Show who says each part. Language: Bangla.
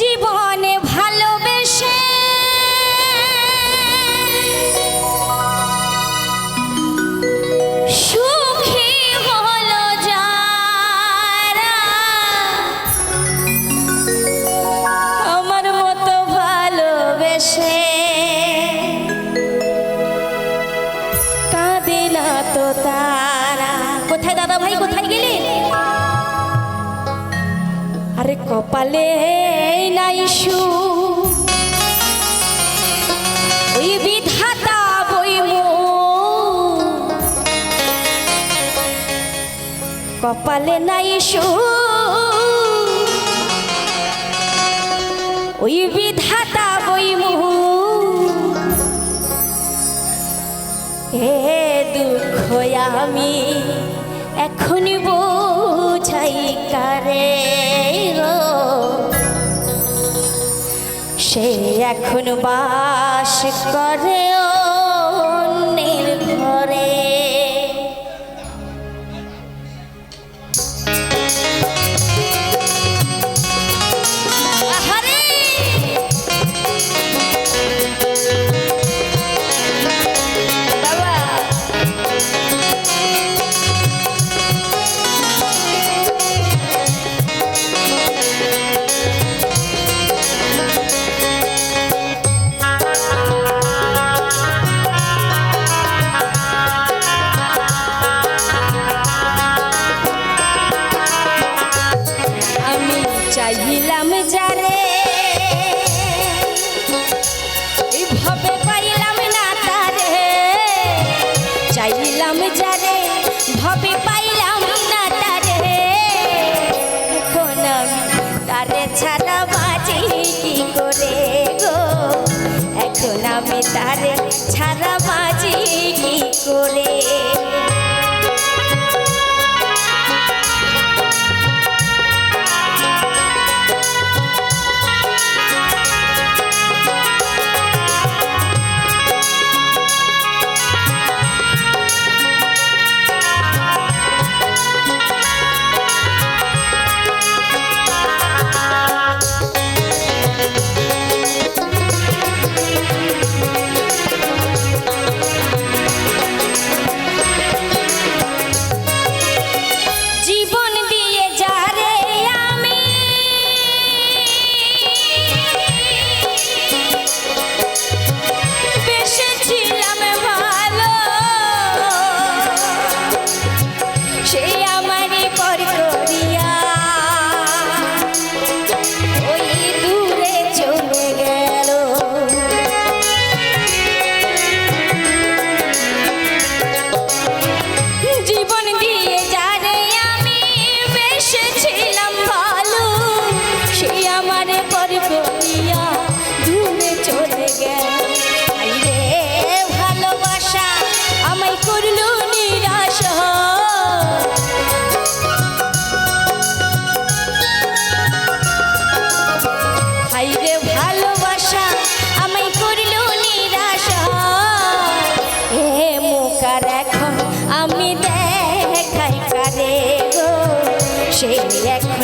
Speaker 1: জীবনে ভালোবেসে। সুখী হলো যারা আমার মতো ভালোবেসে। কাঁদে কোথায় দাদা ভাই কোথায় গেলেন আরে কপালে নাই সু কপালে নাই সু ওই বিধাতা বইমু হে দুঃখ আমি এখন বোঝাই কারে। সে এখন বাস করে। চাইলাম যারে। এইভাবে পাইলাম না তারে। চাইলাম যারে, ভাবে পাইলাম না তারে। এখন আমি তারে ছাড়া বাঁচি কি করে গো? এখন আমি তারে ছাড়া বাঁচি কি করে? আমি দেখাই কারে গো। সে এখন